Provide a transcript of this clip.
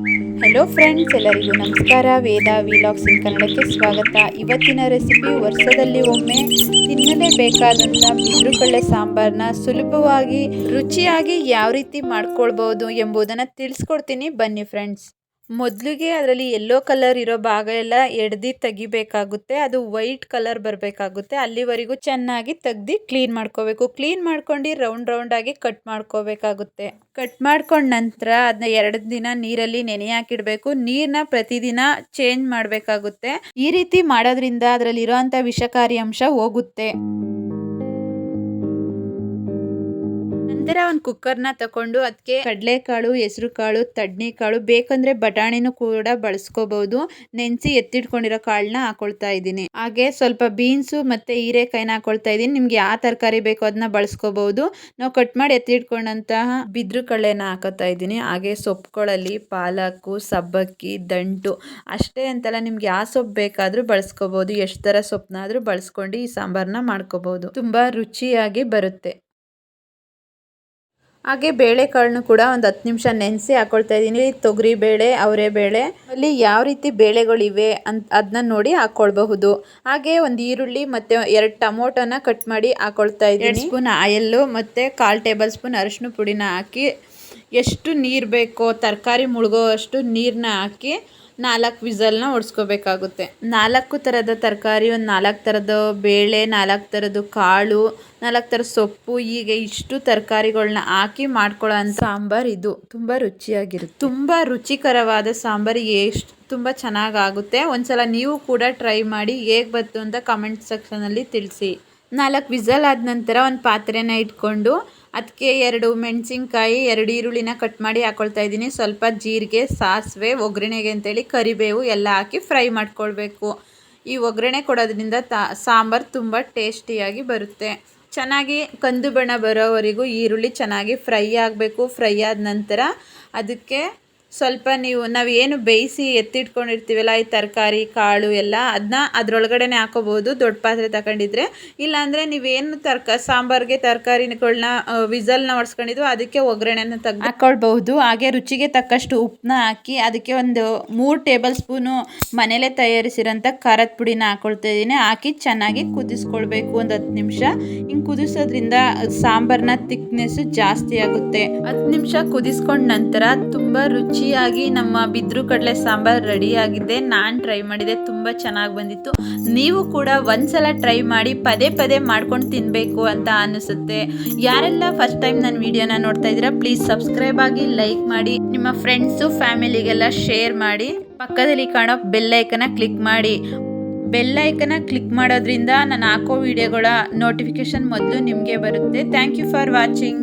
Hello friends ಎಲ್ಲರಿಗೂ ನಮಸ್ಕಾರ. ವೇದ vlogs ಇನ್ ಕನ್ನಡಕ್ಕೆ ಸ್ವಾಗತ. ಇವತ್ತಿನ ರೆಸಿಪಿ ವರ್ಷದಲ್ಲಿ ಒಮ್ಮೆ ತಿನ್ನಲೇಬೇಕಾದಂಥ ಬಿದ್ರುಕಳ್ಳೆ ಸಾಂಬಾರನ್ನ ಸುಲಭವಾಗಿ, ರುಚಿಯಾಗಿ ಯಾವ ರೀತಿ ಮಾಡ್ಕೊಳ್ಬೋದು ಎಂಬುದನ್ನು ತಿಳಿಸ್ಕೊಡ್ತೀನಿ. ಬನ್ನಿ ಫ್ರೆಂಡ್ಸ್ ಮೊದಲಿಗೆ ಅದರಲ್ಲಿ ಯೆಲ್ಲೋ ಕಲರ್ ಇರೋ ಭಾಗ ಎಲ್ಲ ಎಡ್ದು ತೆಗಿಬೇಕಾಗುತ್ತೆ, ಅದು ವೈಟ್ ಕಲರ್ ಬರಬೇಕಾಗುತ್ತೆ. ಅಲ್ಲಿವರೆಗೂ ಚೆನ್ನಾಗಿ ತೆಗ್ದು ಕ್ಲೀನ್ ಮಾಡ್ಕೋಬೇಕು. ಕ್ಲೀನ್ ಮಾಡ್ಕೊಂಡು ರೌಂಡ್ ರೌಂಡ್ ಆಗಿ ಕಟ್ ಮಾಡ್ಕೋಬೇಕಾಗುತ್ತೆ. ಕಟ್ ಮಾಡ್ಕೊಂಡ ನಂತರ ಅದನ್ನ ಎರಡು ದಿನ ನೀರಲ್ಲಿ ನೆನೆ ಹಾಕಿಡ್ಬೇಕು. ನೀರನ್ನ ಪ್ರತಿದಿನ ಚೇಂಜ್ ಮಾಡಬೇಕಾಗುತ್ತೆ. ಈ ರೀತಿ ಮಾಡೋದ್ರಿಂದ ಅದರಲ್ಲಿ ಅಂಥ ವಿಷಕಾರಿ ಅಂಶ ಹೋಗುತ್ತೆ. ನಂತರ ಒಂದು ಕುಕ್ಕರ್ನ ತಕೊಂಡು ಅದಕ್ಕೆ ಕಡಲೆಕಾಳು ಹೆಸರು ಕಾಳು ತಡ್ನಿ ಕಾಳು ಬೇಕಂದ್ರೆ ಬಟಾಣಿನೂ ಕೂಡ ಬಳಸ್ಕೋಬಹುದು ನೆನೆಸಿ ಎತ್ತಿಟ್ಕೊಂಡಿರೋ ಕಾಳನ್ನ ಹಾಕೊಳ್ತಾ ಇದ್ದೀನಿ. ಹಾಗೆ ಸ್ವಲ್ಪ ಬೀನ್ಸು ಮತ್ತೆ ಹೀರೆಕಾಯಿನ ಹಾಕೊಳ್ತಾ ಇದ್ದೀನಿ. ನಿಮ್ಗೆ ಯಾವ ತರಕಾರಿ ಬೇಕೋ ಅದನ್ನ ಬಳಸ್ಕೋಬಹುದು ನಾವು ಕಟ್ ಮಾಡಿ ಎತ್ತಿಟ್ಕೊಂಡಂತಹ ಬಿದ್ರು ಕಳ್ಳೆನ ಹಾಕೋತಾ ಇದ್ದೀನಿ. ಹಾಗೆ ಸೊಪ್ಪುಗಳಲ್ಲಿ ಪಾಲಕು, ಸಬ್ಬಕ್ಕಿ, ದಂಟು ಅಷ್ಟೇ ಅಂತಲ್ಲ, ನಿಮ್ಗೆ ಯಾವ ಸೊಪ್ಪು ಬೇಕಾದರೂ ಬಳಸ್ಕೋಬಹುದು ಎಷ್ಟು ಥರ ಸೊಪ್ಪನ್ನಾದರೂ ಬಳಸ್ಕೊಂಡು ಈ ಸಾಂಬಾರ್ನ ಮಾಡ್ಕೋಬಹುದು ತುಂಬಾ ರುಚಿಯಾಗಿ ಬರುತ್ತೆ. ಹಾಗೆ ಬೇಳೆಕಾಳನ್ನು ಕೂಡ ಒಂದು ಹತ್ತು ನಿಮಿಷ ನೆನೆಸಿ ಹಾಕೊಳ್ತಾ ಇದ್ದೀನಿ. ತೊಗರಿ ಬೇಳೆ ಅವರೆ ಬೇಳೆ ಅಲ್ಲಿ ಯಾವ ರೀತಿ ಬೇಳೆಗಳಿವೆ ಅಂತ ಅದನ್ನ ನೋಡಿ ಹಾಕ್ಕೊಳ್ಬಹುದು ಹಾಗೆ ಒಂದು ಈರುಳ್ಳಿ ಮತ್ತು ಎರಡು ಟೊಮೊಟೊನ ಕಟ್ ಮಾಡಿ ಹಾಕ್ಕೊಳ್ತಾ ಇದ್ದೀನಿ. ಸ್ಪೂನ್ ಆಯಲ್ಲು ಮತ್ತು ಕಾಲು ಟೇಬಲ್ ಸ್ಪೂನ್ ಅರಿಶಿನ ಪುಡಿನ ಹಾಕಿ ಎಷ್ಟು ನೀರು ಬೇಕೋ ತರಕಾರಿ ಮುಳುಗೋ ಅಷ್ಟು ನೀರನ್ನ ಹಾಕಿ ನಾಲ್ಕು ವಿಸಲ್ನ ಹೊಡ್ಸ್ಕೋಬೇಕಾಗುತ್ತೆ ನಾಲ್ಕು ಥರದ ತರಕಾರಿ, ಒಂದು ನಾಲ್ಕು ಥರದ ಬೇಳೆ, ನಾಲ್ಕು ಥರದ್ದು ಕಾಳು, ನಾಲ್ಕು ಥರ ಸೊಪ್ಪು, ಹೀಗೆ ಇಷ್ಟು ತರಕಾರಿಗಳನ್ನ ಹಾಕಿ ಮಾಡ್ಕೊಳ್ಳೋ ಅಂಥ ಸಾಂಬಾರು ಇದು. ತುಂಬ ರುಚಿಯಾಗಿರುತ್ತೆ. ತುಂಬ ರುಚಿಕರವಾದ ಸಾಂಬಾರು ಎಷ್ಟು ತುಂಬ ಚೆನ್ನಾಗಾಗುತ್ತೆ. ಒಂದ್ಸಲ ನೀವು ಕೂಡ ಟ್ರೈ ಮಾಡಿ ಹೇಗೆ ಬಂತು ಅಂತ ಕಮೆಂಟ್ ಸೆಕ್ಷನಲ್ಲಿ ತಿಳಿಸಿ. ನಾಲ್ಕು ವಿಸಲ್ ಆದ ನಂತರ ಒಂದು ಪಾತ್ರೆನ ಇಟ್ಕೊಂಡು ಅದಕ್ಕೆ ಎರಡು ಮೆಣಸಿನ್ಕಾಯಿ, ಎರಡು ಈರುಳ್ಳಿನ ಕಟ್ ಮಾಡಿ ಹಾಕ್ಕೊಳ್ತಾ ಇದ್ದೀನಿ. ಸ್ವಲ್ಪ ಜೀರಿಗೆ, ಸಾಸಿವೆ, ಒಗ್ಗರಣೆಗೆ ಅಂತೇಳಿ ಕರಿಬೇವು ಎಲ್ಲ ಹಾಕಿ ಫ್ರೈ ಮಾಡ್ಕೊಳ್ಬೇಕು. ಈ ಒಗ್ಗರಣೆ ಕೊಡೋದ್ರಿಂದ ತಾ, ಸಾಂಬಾರು ತುಂಬ ಟೇಸ್ಟಿಯಾಗಿ ಬರುತ್ತೆ. ಚೆನ್ನಾಗಿ ಕಂದು ಬಣ್ಣ ಬರೋವರೆಗೂ ಈರುಳ್ಳಿ ಚೆನ್ನಾಗಿ ಫ್ರೈ ಆಗಬೇಕು. ಫ್ರೈ ಆದ ನಂತರ ಅದಕ್ಕೆ ಸ್ವಲ್ಪ ನೀವು ನಾವು ಏನು ಬೇಯಿಸಿ ಎತ್ತಿಟ್ಕೊಂಡಿರ್ತೀವಲ್ಲ ಈ ತರಕಾರಿ ಕಾಳು ಎಲ್ಲ ಅದನ್ನ ಅದರೊಳಗಡೆನೆ ಹಾಕೋಬೋದು ದೊಡ್ಡ ಪಾತ್ರೆ ತಗೊಂಡಿದ್ರೆ. ಇಲ್ಲಾಂದರೆ ನೀವೇನು ತರ್ಕ ಸಾಂಬಾರಿಗೆ ತರಕಾರಿಗಳನ್ನ ವಿಸಲ್ನ ಹೊಡ್ಸ್ಕೊಂಡಿದ್ವು ಅದಕ್ಕೆ ಒಗ್ಗರಣೆನ ತೆಗ್ದು ಹಾಕ್ಕೊಳ್ಬಹುದು ಹಾಗೆ ರುಚಿಗೆ ತಕ್ಕಷ್ಟು ಉಪ್ಪನ್ನ ಹಾಕಿ ಅದಕ್ಕೆ ಒಂದು ಮೂರು ಟೇಬಲ್ ಸ್ಪೂನು ಮನೇಲೆ ತಯಾರಿಸಿರೋಂಥ ಖಾರದ ಪುಡಿನ ಹಾಕ್ಕೊಳ್ತಾ ಇದ್ದೀನಿ ಹಾಕಿ ಚೆನ್ನಾಗಿ ಕುದಿಸ್ಕೊಳ್ಬೇಕು ಒಂದು ಹತ್ತು ನಿಮಿಷ. ಹಿಂಗೆ ಕುದಿಸೋದ್ರಿಂದ ಸಾಂಬಾರನ್ನ ತಿಕ್ನೆಸ್ಸು ಜಾಸ್ತಿ ಆಗುತ್ತೆ. ಹತ್ತು ನಿಮಿಷ ಕುದಿಸ್ಕೊಂಡ ನಂತರ ತುಂಬ ರುಚಿಯಾಗಿ ನಮ್ಮ ಬಿದ್ರು ಕಡಲೆ ಸಾಂಬಾರು ರೆಡಿಯಾಗಿದೆ. ನಾನು ಟ್ರೈ ಮಾಡಿದೆ, ತುಂಬ ಚೆನ್ನಾಗಿ ಬಂದಿತ್ತು. ನೀವು ಕೂಡ ಒಂದ್ಸಲ ಟ್ರೈ ಮಾಡಿ ಪದೇ ಪದೇ ಮಾಡ್ಕೊಂಡು ತಿನ್ನಬೇಕು ಅಂತ ಅನಿಸುತ್ತೆ. ಯಾರೆಲ್ಲ ಫಸ್ಟ್ ಟೈಮ್ ನನ್ನ ವಿಡಿಯೋನ ನೋಡ್ತಾ ಇದ್ದೀರಾ ಪ್ಲೀಸ್ ಸಬ್ಸ್ಕ್ರೈಬ್ ಆಗಿ ಲೈಕ್ ಮಾಡಿ, ನಿಮ್ಮ ಫ್ರೆಂಡ್ಸು ಫ್ಯಾಮಿಲಿಗೆಲ್ಲ ಶೇರ್ ಮಾಡಿ, ಪಕ್ಕದಲ್ಲಿ ಕಾಣೋ ಬೆಲ್ಲೈಕನ ಕ್ಲಿಕ್ ಮಾಡಿ. ಬೆಲ್ಲೈಕನ ಕ್ಲಿಕ್ ಮಾಡೋದ್ರಿಂದ ನಾನು ಹಾಕೋ ವಿಡಿಯೋಗಳ ನೋಟಿಫಿಕೇಶನ್ ಮೊದಲು ನಿಮಗೆ ಬರುತ್ತೆ. Thank you for watching